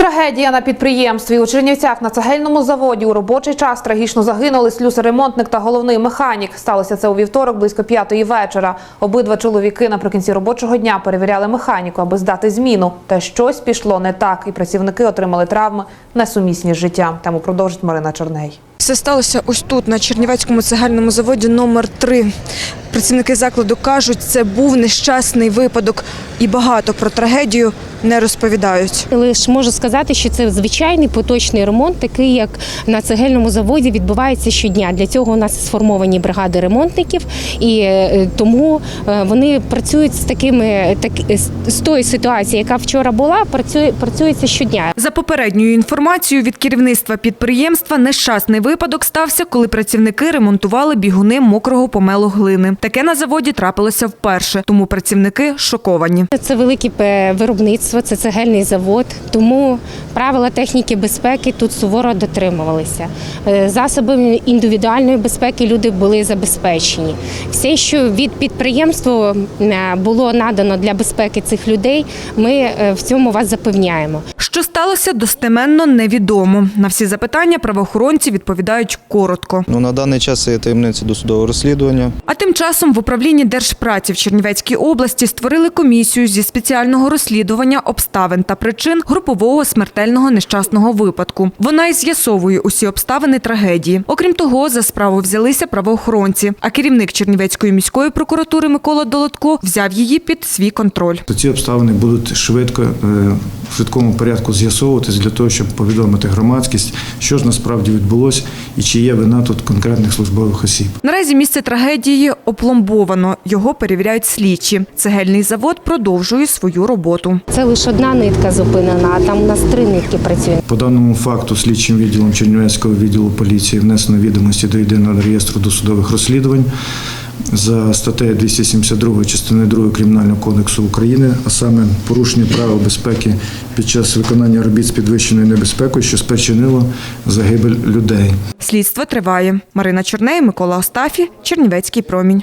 Трагедія на підприємстві у Чернівцях на цегельному заводі у робочий час трагічно загинули слюсаремонтник та головний механік. Сталося це у вівторок близько п'ятої вечора. Обидва чоловіки наприкінці робочого дня перевіряли механіку, аби здати зміну. Та щось пішло не так, і працівники отримали травми несумісні з життям. Тему продовжить Марина Чорней. Все сталося ось тут, на Чернівецькому цегельному заводі номер 3 Працівники закладу кажуть, це був нещасний випадок і багато про трагедію не розповідають. Лише можу сказати, що це звичайний поточний ремонт, такий як на цегельному заводі відбувається щодня. Для цього у нас сформовані бригади ремонтників, і е, тому е, вони працюють з такими так з- з тої ситуації, яка вчора була, працює працюється щодня. За попередньою інформацією від керівництва підприємства, нещасний випадок стався, коли працівники ремонтували бігуни мокрого помелу глини. Таке на заводі трапилося вперше, тому працівники шоковані. Це велике виробництво, це цегельний завод, тому правила техніки безпеки тут суворо дотримувалися. Е, Засобами індивідуальної безпеки люди були забезпечені. Все, що від підприємства е, було надано для безпеки цих людей, ми е, в цьому вас запевняємо. Що сталося, достеменно невідомо. На всі запитання правоохоронці відповідають коротко. Ну, на даний час є таємниця досудового розслідування. А тим часом в управлінні Держпраці в Чернівецькій області створили комісію зі спеціального розслідування обставин та причин групового смертельного нещасного випадку. Вона й з'ясовує усі обставини трагедії. Окрім того, за справу взялися правоохоронці. А керівник Чернівецької міської прокуратури Микола Долотко взяв її під свій контроль. Ці обставини будуть швидко, е, швидкому порядку з'ясовуватись для того, щоб повідомити громадськість, що ж насправді відбулося і чи є вина тут конкретних службових осіб. Наразі місце трагедії опломбовано. Його перевіряють слідчі. Цегельний завод продовжує свою роботу. Це лише одна нитка зупинена, а там у нас три нитки працюють. По даному факту слідчим відділом Чернівецького відділу поліції внесено відомості до єдиного реєстру досудових розслідувань за статтею 272 частини 2 Кримінального кодексу України, а саме порушення правил безпеки під час виконання робіт з підвищеною небезпекою, що спричинило загибель людей. Слідство триває. Марина Чорней, Микола Остафі, Чернівецький промінь.